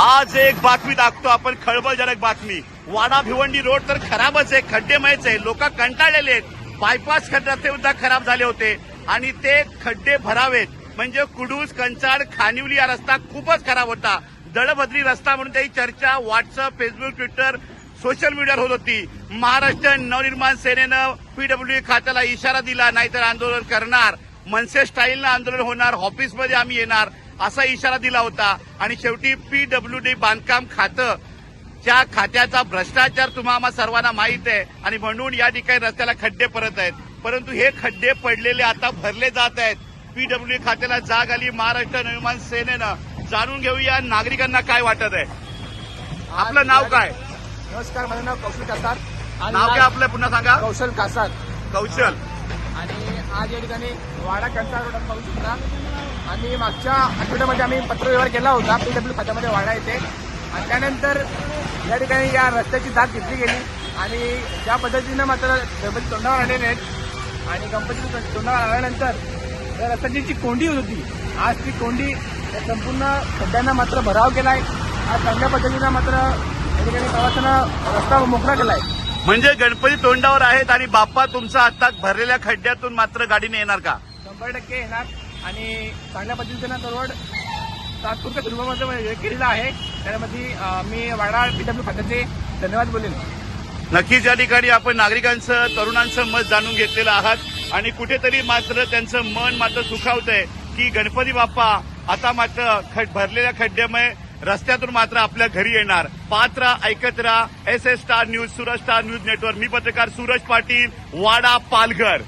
आज एक बातमी दाखतो आपण खळबळजनक बातमी. वाडा भिवंडी रोड तर खराबच आहे खड्डेमयच आहे. लोक कंटाळलेले आहेत. बायपास खड्डे रस्ते सुद्धा खराब झाले होते. आणि ते खड्डे भरावेत. म्हणजे कुडूस कंचाड खानिवली हा रस्ता खूपच खराब होता. दळभद्री रस्ता म्हणून त्याची चर्चा व्हॉट्सअप फेसबुक ट्विटर सोशल मीडियावर होत होती. महाराष्ट्र नवनिर्माण सेनेनं पीडब्ल्यू खात्याला इशारा दिला नाहीतर आंदोलन करणार. मनसे स्टाईलनं आंदोलन होणार ऑफिसमध्ये आम्ही येणार. असा इशारा दिला होता. आणि शेवटी पीडब्ल्यू डी बांधकाम खातं त्या खात्याचा भ्रष्टाचार तुम्हाला सर्वांना माहीत आहे. आणि म्हणून या ठिकाणी रस्त्याला खड्डे पडत आहेत. परंतु हे खड्डे पडलेले आता भरले जात आहेत. पीडब्ल्यू खात्याला जाग आली. महाराष्ट्र निर्माण सेनेनं. जाणून घेऊया नागरिकांना काय वाटत आहे. आपलं नाव काय? नमस्कार माझं नाव कौशल कासार. नाव काय आपलं? पुन्हा सांगा. कौशल कासार. कौशल. आणि आज या ठिकाणी वाडा कंसार रोड पाहू शकता आणि मागच्या आठवड्यामध्ये आम्ही पत्रव्यवहार केला होता. पीडब्ल्यू खात्यामध्ये वाडा येथे. आणि त्यानंतर या ठिकाणी या रस्त्याची दाद घेतली गेली. आणि ज्या पद्धतीनं मात्र गणपती तोंडावर आलेले आहेत आणि गणपती तोंडावर आल्यानंतर या रस्त्याची जी कोंडी होती आज ती कोंडी संपूर्ण खड्ड्यांना मात्र भराव केला आहे आज चांगल्या पद्धतीनं मात्र या ठिकाणी प्रवासानं रस्ता मोकळा केला आहे म्हणजे गणपती तोंडावर आहेत आणि बाप्पा तुमचा आता भरलेल्या खड्ड्यातून मात्र गाडीने येणार का? शंभर टक्के येणार. आणि चांगल्या पद्धतीनं दरवड तात्पुरत्या स्वरूपामध्ये म्हणजे केलेला आहे. त्यामध्ये मी वाडा पीडब्ल्यू खात्याचे धन्यवाद बोलेन. नक्कीच या ठिकाणी आपण नागरिकांचं तरुणांचं मत जाणून घेतलेलं आहात आणि कुठेतरी मात्र त्यांचं मन मात्र सुखावत आहे की गणपती बाप्पा आता मात्र खड भरलेल्या खड्ड्यामुळे रस्त्यातून मात्र आपल्या घरी येणार. पात्रा ऐकत राहा. S S star news Suraj star news network मी पत्रकार सूरज पाटील वाडा पालघर.